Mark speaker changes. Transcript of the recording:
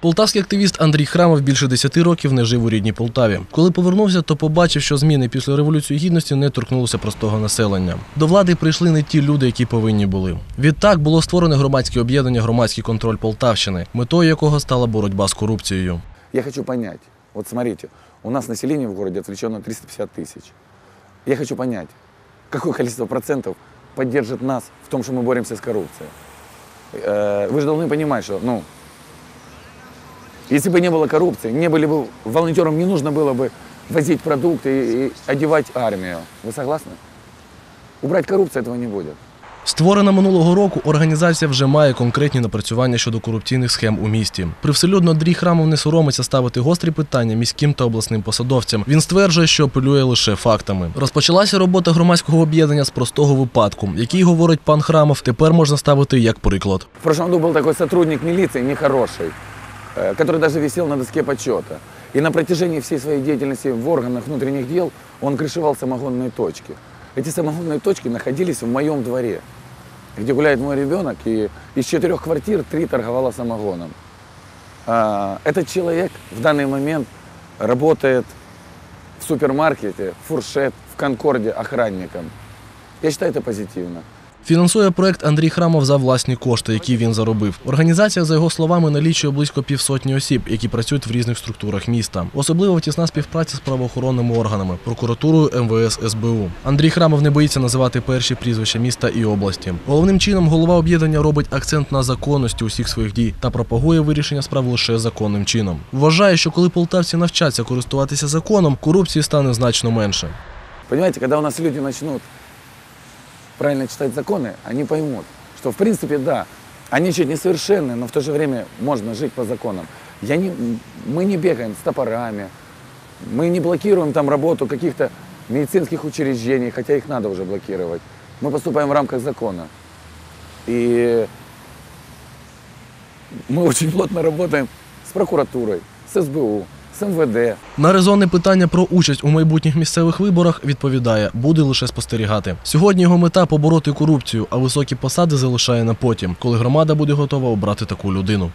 Speaker 1: Полтавський активіст Андрій Храмов більше 10 років не жив у рідній Полтаві. Коли повернувся, то побачив, що зміни після революції гідності не торкнулися простого населення. До влади прийшли не ті люди, які повинні були. Відтак було створене громадське об'єднання Громадський контроль Полтавщини, метою якого стала боротьба з корупцією.
Speaker 2: Я хочу понять, вот смотрите, у нас население в городе отвлечено 350 тысяч. Я хочу понять, какое количество процентов поддержит нас в том, что мы боремся с коррупцией. Э, Вы же должны понимать, что, ну, если бы не было коррупции, не были бы, волонтерам не нужно было бы возить продукты и, и одевать армию. Вы согласны? Убрать коррупцию этого не будет.
Speaker 1: Створена минулого року, організація вже має конкретні напрацювання щодо корупційних схем у місті. Привселюдно Андрій Храмов не соромиться ставити гострі питання міським та обласним посадовцям. Він стверджує, що апелює лише фактами. Розпочалася робота громадського об'єднання з простого випадку, який говорить пан Храмов, тепер можна ставити як приклад.
Speaker 2: В прошлом году был такой сотрудник милиции, нехороший, э, Который даже висел на доске почета. И на протяжении всей своей деятельности в органах внутренних дел он крышевал самогонные точки. Эти самогонные точки находились в моем дворе, где гуляет мой ребенок, и из четырех квартир три торговала самогоном. А, Этот человек в данный момент работает в супермаркете, фуршет, в Конкорде охранником. Я считаю это позитивно.
Speaker 1: Фінансує проект Андрій Храмов за власні кошти, які він заробив. Організація, за його словами, налічує близько півсотні осіб, які працюють в різних структурах міста. Особливо тісна співпраця з правоохоронними органами, прокуратурою МВС СБУ. Андрій Храмов не боїться називати перші прізвища міста і області. Головним чином голова об'єднання робить акцент на законності усіх своїх дій та пропагує вирішення справ лише законним чином. Вважає, що коли полтавці навчаться користуватися законом, корупції стане значно менше.
Speaker 2: Понимаете, когда у нас люди начнут правильно читать законы, они поймут, что в принципе да, они чуть несовершенны, но в то же время можно жить по законам. Я не, мы не бегаем с топорами, мы не блокируем там работу каких-то медицинских учреждений, хотя их надо уже блокировать. Мы поступаем в рамках закона. И мы очень плотно работаем с прокуратурой, с СБУ, с МВД,
Speaker 1: На резонне питання про участь у майбутніх місцевих виборах відповідає, буде лише спостерігати. Сьогодні його мета побороти корупцію, а високі посади залишає на потім, коли громада буде готова обрати таку людину.